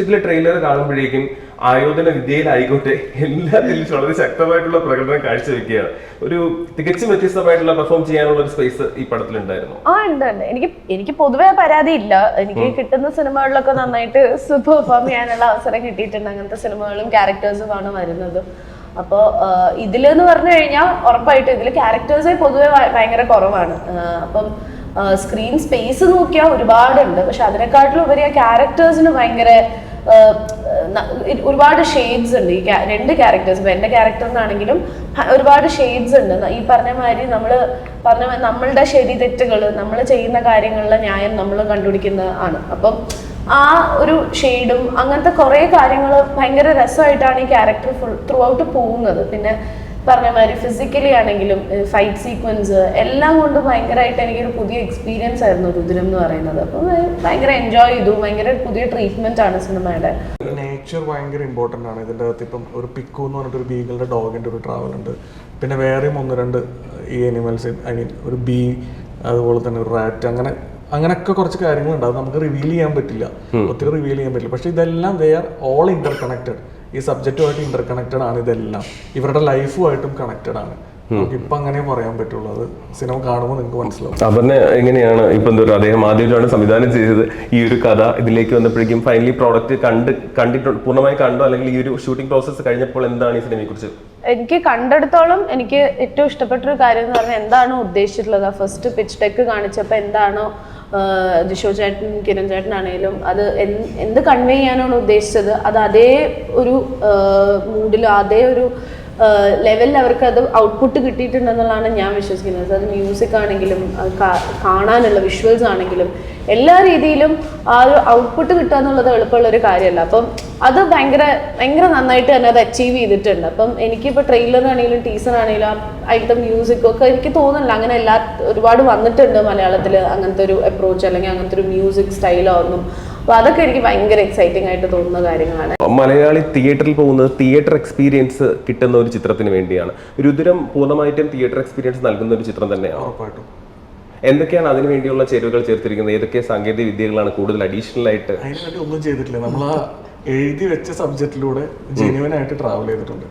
ഇതിലെ ട്രെയിലർ കാണുമ്പോഴേക്കും ആയോധന വിദ്യയിലായിക്കോട്ടെ എല്ലാത്തിലും വളരെ ശക്തമായിട്ടുള്ള പ്രകടനം കാഴ്ചവെക്കുകയാണ്. ഒരു തികച്ചും വ്യത്യസ്തമായിട്ടുള്ള പെർഫോം ചെയ്യാനുള്ള ഒരു സ്പേസ് ഈ പടത്തിലുണ്ടായിരുന്നു. ആ ഉണ്ട് ഉണ്ട്. എനിക്ക് എനിക്ക് പൊതുവേ പരാതി ഇല്ല. എനിക്ക് കിട്ടുന്ന സിനിമകളിലൊക്കെ നന്നായിട്ട് പെർഫോം ചെയ്യാനുള്ള അവസരം കിട്ടിയിട്ടുണ്ട്. അങ്ങനത്തെ സിനിമകളും ക്യാരക്ടേഴ്സും ആണ് വരുന്നത്. അപ്പോൾ ഇതിലെന്ന് പറഞ്ഞു കഴിഞ്ഞാൽ ഉറപ്പായിട്ടും ഇതിൽ ക്യാരക്ടേഴ്സേ പൊതുവെ ഭയങ്കര കുറവാണ്. അപ്പം സ്ക്രീൻ സ്പേസ് നോക്കിയാൽ ഒരുപാടുണ്ട്. പക്ഷെ അതിനെക്കാട്ടിലും ഉപരി ആ ക്യാരക്ടേഴ്സിന് ഭയങ്കര ഒരുപാട് ഷെയ്ഡ്സ് ഉണ്ട്. ഈ രണ്ട് ക്യാരക്ടേഴ്സ് ഇപ്പൊ എന്റെ ക്യാരക്ടറിനാണെങ്കിലും ഒരുപാട് ഷെയ്ഡ്സ് ഉണ്ട്. ഈ പറഞ്ഞ മാതിരി നമ്മൾ പറഞ്ഞ നമ്മളുടെ ശരി തെറ്റുകൾ നമ്മൾ ചെയ്യുന്ന കാര്യങ്ങളിലെ ന്യായം നമ്മൾ കണ്ടുപിടിക്കുന്ന ആണ്. അപ്പം ആ ഒരു ഷെയ്ഡും അങ്ങനത്തെ കുറേ കാര്യങ്ങൾ ഭയങ്കര രസമായിട്ടാണ് ഈ ക്യാരക്ടർ ഫുൾ ത്രൂ ഔട്ട് പോകുന്നത്. പിന്നെ പറഞ്ഞ മാതിരി ഫിസിക്കലി ആണെങ്കിലും ഫൈറ്റ് സീക്വൻസ് എല്ലാം കൊണ്ടും ഭയങ്കരമായിട്ട് എനിക്കൊരു പുതിയ എക്സ്പീരിയൻസ് ആയിരുന്നു രുദ്രം എന്ന് പറയുന്നത്. അപ്പം ഭയങ്കര എൻജോയ് ചെയ്തു. ഭയങ്കര പുതിയ ട്രീറ്റ്മെന്റ് ആണ് സിനിമയുടെ. നേച്ചർ ഭയങ്കര ഇമ്പോർട്ടന്റ് ആണ്. ഇതിന്റെ അകത്ത് ഇപ്പം ഒരു പിക്കു എന്ന് പറഞ്ഞിട്ട് ഒരു ബീഗിളുടെ ഡോഗിന്റെ ഒരു ട്രാവൽ ഉണ്ട്. പിന്നെ വേറെയും ഒന്ന് രണ്ട് ഈ അനിമൽസ് ഐ മീൻ ഒരു ബീ അതുപോലെ തന്നെ ഒരു റാറ്റ് അങ്ങനെ അങ്ങനെയൊക്കെ കുറച്ച് കാര്യങ്ങളുണ്ട് അത് നമുക്ക് റിവീൽ ചെയ്യാൻ പറ്റില്ല. ഒത്തിരി റിവീൽ ചെയ്യാൻ പറ്റില്ല. പക്ഷെ ഇതെല്ലാം they are all interconnected ഈ സബ്ജക്റ്റുമായിട്ട് ഇന്റർ കണക്റ്റഡ് ആണ് ഇതെല്ലാം. ഇവരുടെ ലൈഫുമായിട്ടും കണക്റ്റഡ് ആണ്. ഇപ്പം അങ്ങനെ പറയാൻ പറ്റുള്ളൂ. അത് സിനിമ കാണുമ്പോൾ നിങ്ങൾക്ക് മനസ്സിലാവും. അപർണ എങ്ങനെയാണ് ഇപ്പൊ എന്താ പറയുക അദ്ദേഹം ആദ്യമായിട്ടാണ് സംവിധാനം ചെയ്തത്? ഈ ഒരു കഥ ഇതിലേക്ക് വന്നപ്പോഴേക്കും ഫൈനലി പ്രോഡക്റ്റ് കണ്ട് കണ്ടിട്ട് പൂർണമായി കണ്ടോ? അല്ലെങ്കിൽ ഈ ഒരു ഷൂട്ടിംഗ് പ്രോസസ്സ് കഴിഞ്ഞപ്പോൾ എന്താണ് ഈ സിനിമയെ കുറിച്ച് എനിക്ക് കണ്ടെടുത്തോളം എനിക്ക് ഏറ്റവും ഇഷ്ടപ്പെട്ട ഒരു കാര്യം എന്ന് പറഞ്ഞാൽ എന്താണോ ഉദ്ദേശിച്ചിട്ടുള്ളത്? ആ ഫസ്റ്റ് പിച്ച് ടെക്ക് കാണിച്ചപ്പോൾ എന്താണോ ജിഷോ ചേട്ടൻ കിരൺ ആണെങ്കിലും അത് എന്ത് എന്ത് കൺവേ ചെയ്യാനാണ് ഉദ്ദേശിച്ചത്? അത് അതേ ഒരു മൂഡിൽ അതേ ഒരു ലെവലിൽ അവർക്ക് അത് ഔട്ട്പുട്ട് കിട്ടിയിട്ടുണ്ടെന്നുള്ളതാണ് ഞാൻ വിശ്വസിക്കുന്നത്. അത് മ്യൂസിക് ആണെങ്കിലും കാണാനുള്ള വിഷ്വൽസ് ആണെങ്കിലും എല്ലാ രീതിയിലും ആ ഒരു ഔട്ട്പുട്ട് കിട്ടുക എന്നുള്ളത് എളുപ്പമുള്ള ഒരു കാര്യമല്ല. അപ്പം അത് ഭയങ്കര ഭയങ്കര നന്നായിട്ട് തന്നെ അത് അച്ചീവ് ചെയ്തിട്ടുണ്ട്. അപ്പം എനിക്കിപ്പോൾ ട്രെയിലറാണെങ്കിലും ടീസറാണെങ്കിലും അതിലത്തെ മ്യൂസിക്കും ഒക്കെ എനിക്ക് തോന്നുന്നില്ല. അങ്ങനെ എല്ലാ ഒരുപാട് വന്നിട്ടുണ്ട് മലയാളത്തിൽ അങ്ങനത്തെ ഒരു അപ്രോച്ച് അല്ലെങ്കിൽ അങ്ങനത്തെ ഒരു മ്യൂസിക് സ്റ്റൈലോ ഒന്നും അപ്പോൾ അതൊക്കെ എനിക്ക് ഭയങ്കര എക്സൈറ്റിംഗ് ആയിട്ട് തോന്നുന്ന കാര്യങ്ങളാണ്. മലയാളി തിയേറ്ററിൽ പോകുന്നത് തിയേറ്റർ എക്സ്പീരിയൻസ് കിട്ടുന്ന ഒരു ചിത്രത്തിന് വേണ്ടിയാണ്. രുദ്രം പൂർണമായിട്ടും തിയേറ്റർ എക്സ്പീരിയൻസ് നൽകുന്ന ഒരു ചിത്രം തന്നെയാണ്. ഉറപ്പായിട്ടും. എന്തൊക്കെയാണ് അതിനു വേണ്ടിയുള്ള ചേരുവകൾ ചേർത്തിരിക്കുന്നത്? ഏതൊക്കെ സാങ്കേതിക വിദ്യകളാണ് കൂടുതൽ അഡീഷണൽ ആയിട്ട്? അതിനായിട്ട് ഒന്നും ചെയ്തിട്ടില്ല. നമ്മൾ ആ എഴുതി വെച്ച സബ്ജക്റ്റിലൂടെ ജെന്യുവൻ ആയിട്ട് ട്രാവൽ ചെയ്തിട്ടുണ്ട്.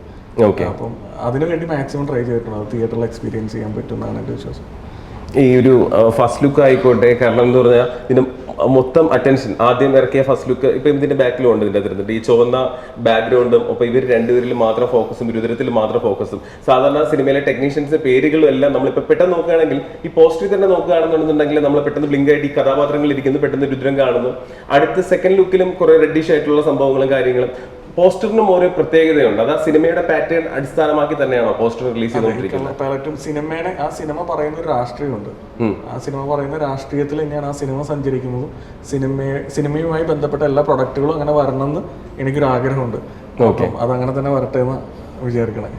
ഓക്കെ. അപ്പം അതിനുവേണ്ടി മാക്സിമം ട്രൈ ചെയ്തിട്ടുണ്ട്. അത് തിയേറ്ററിൽ എക്സ്പീരിയൻസ് ചെയ്യാൻ പറ്റുമെന്നാണ് എന്റെ വിശ്വാസം. ഈ ഒരു ഫസ്റ്റ് ലുക്ക് ആയിക്കോട്ടെ. കാരണം എന്ന് പറഞ്ഞാൽ ഇതിന് മൊത്തം അറ്റൻഷൻ ആദ്യം ഇറക്കിയ ഫസ്റ്റ് ലുക്ക് ഇപ്പൊ ഇതിന്റെ ബാക്കിലും ഉണ്ട് ഇതിന്റെ അകത്തിരുന്നിട്ട് ഈ ചുവന്ന ബാക്ക്ഗ്രൗണ്ടും അപ്പൊ ഇവർ രണ്ടുപേരിൽ മാത്രം ഫോക്കസും രുദ്രത്തിൽ മാത്രം ഫോക്കസും സാധാരണ സിനിമയിലെ ടെക്നീഷ്യൻസ് പേരുകളും എല്ലാം നമ്മളിപ്പോ പെട്ടെന്ന് നോക്കുകയാണെങ്കിൽ ഈ പോസ്റ്ററിൽ തന്നെ നോക്കുകയാണെന്നുണ്ടെങ്കിൽ നമ്മൾ പെട്ടെന്ന് ബ്ലിങ്ക് ആയിട്ട് ഈ കഥാപാത്രങ്ങൾ ഇരിക്കുന്നു പെട്ടെന്ന് രുദ്രം കാണുന്നു. അടുത്ത സെക്കൻഡ് ലുക്കിലും കുറെ റെഡിഷ് ആയിട്ടുള്ള സംഭവങ്ങളും കാര്യങ്ങളും. പോസ്റ്ററിനും ഓരോ പ്രത്യേകതയുണ്ട്. അത് ആ സിനിമയുടെ പാറ്റേൺ അടിസ്ഥാനമാക്കി തന്നെയാണോ പോസ്റ്റർ റിലീസ് ചെയ്തുകൊണ്ടിരിക്കുന്നത്? പലറ്റും സിനിമയുടെ ആ സിനിമ പറയുന്ന ഒരു രാഷ്ട്രീയമുണ്ട്. ആ സിനിമ പറയുന്ന രാഷ്ട്രീയത്തിൽ തന്നെയാണ് ആ സിനിമ സഞ്ചരിക്കുന്നതും. സിനിമയെ സിനിമയുമായി ബന്ധപ്പെട്ട എല്ലാ പ്രൊഡക്റ്റുകളും അങ്ങനെ വരണമെന്ന് എനിക്കൊരു ആഗ്രഹമുണ്ട് അത് അങ്ങനെ തന്നെ വരട്ടെ എന്ന് വിചാരിക്കണേ.